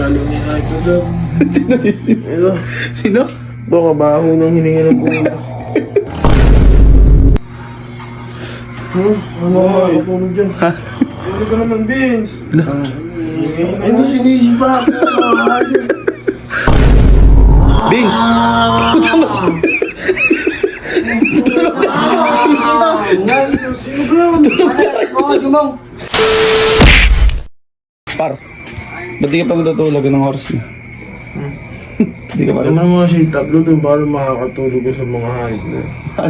ilalim ni Hype Dog. Sino? Sino? Ito. Sino? Ito, kabaho ng hininga ng puno. Hmm? Ano ka nakatulog dyan? Ha? Tulog ka naman, Vince. Ay, ito sinisipa ako. Bings! Puta mas... Sino ba yun? Mga jumang. Par. Ba't di ka pa natutulog ng oras na? Di ka pa naman si tatlo doon, paano makakatulog ka sa mga hype na.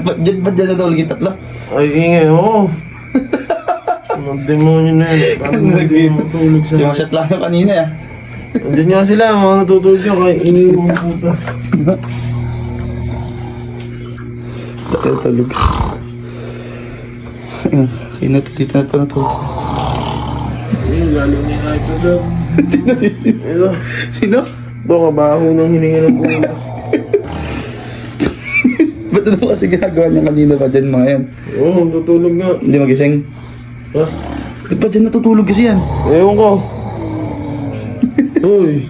Ba't dyan, ba't dyan natulog yung tatlo? Ay, ingay, oo. Mga demonyo na yan. Paano hindi matulog sa Si Mashat lang yung kanina ah. Andiyan nga sila, mga natutulog dyan, kaya ingay mo puta. Natutulog. Sino dito na pa natulog? Ay, lalo ni dog. Sino? Sino? Ito. Sino? Ito, kabaho ng hininga ng puno. Ba't ano kasi ginagawa niya kanina pa dyan mga yan? Oo, natutulog nga. Hindi magising? Ha? Ba't ba dyan natutulog kasi yan? Ewan ko. Uy.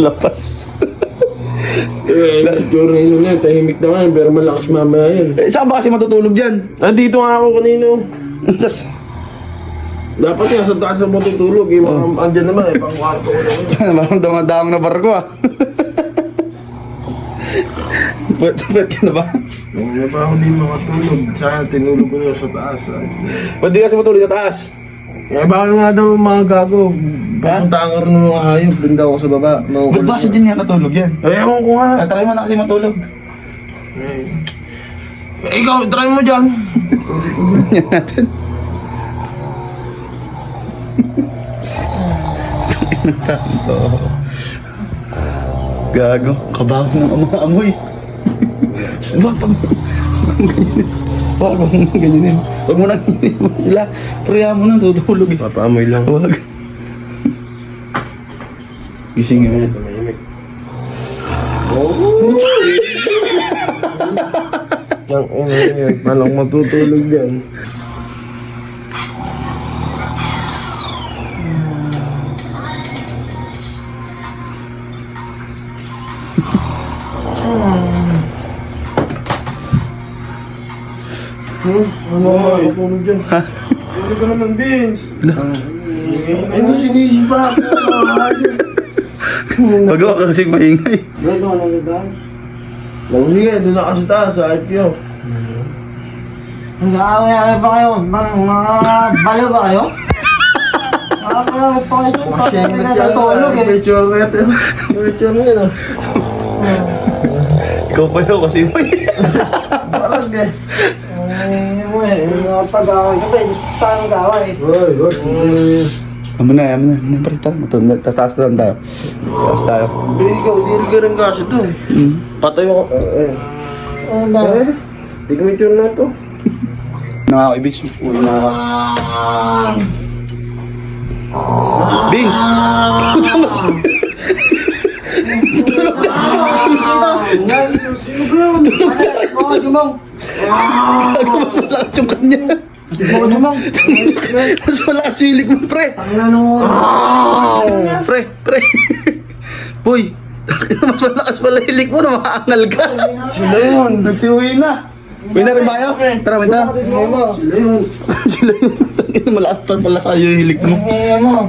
Lapas. Eh, itsura nyo na, tahimik na nga, pero malakas mamaya yan. Eh, saan ba kasi matutulog dyan? Andito nga ako kanino. Tapos, Dapat nga sa taas ang matutulog, eh, mga andyan naman, eh, pang kwarto ko naman. parang damadamang na barko ah. Ba't ba't ka na ba? Hindi pa ako di makatulog. Sana tinulog ko na sa taas. Ba't di kasi matulog sa taas? Eh, bawal nga daw mga gago. Pupunta ang ng mga hayop. Doon daw ako sa baba. Mga Ba't ba kasi dyan nga natulog yan? Eh, ewan ko nga. Ah, try mo na kasi matulog. Eh, eh, ikaw, try mo dyan. Yan natin. Tanto. Gago, kabaho ng mga amoy. Ba, pag... Wag mo nang ganyanin. Huwag mo nang ganyanin mo sila. Priya mo nang tutulog eh. Papaamoy lang. Huwag. Gising yun. Tumahimik. Oh! Yang ina yun. Ako matutulog dyan? Hmm? Ano ka matutulog dyan? Ha? Tulog ka naman, Vince. Ano sinisipa ako? Mga hayop. Huwag ako kasing maingay. Lang sige, doon na kasi taas sa IPO. Nag-aaway pa kayo? Mga baliw ba kayo? Nakakalaw pa kayo dun, Mas pag kaya hindi na natutulog eh. Picture ito. Picture na yun. Ikaw pa daw kasi may... Parang eh. Ay, mo eh, mga pag-aaway ka ba? Sa saan mag-aaway. Hoy, hoy. Amo na, amo na. Amo na, pare, tara. Matulog. Taas lang tayo. Taas tayo. Ikaw, hindi rin ka rin kasi to. Patay mo. Eh, Ano ba? eh. Picture na to. Nakaka-ibig. Uy, nakaka... Bings! Puta mas... Sino ba yun? Mga jumang! Ano mas malakas yung kanya? Mas malakas yung hilig mo, pre! Pre, pre! Boy! mas malakas pala hilig mo na makaangal ka. Sila yun. Nagsiuwi na. Na rin ba kayo? Tara, na. Sila yun. Malakas pa pala sa'yo yung. Ang mo.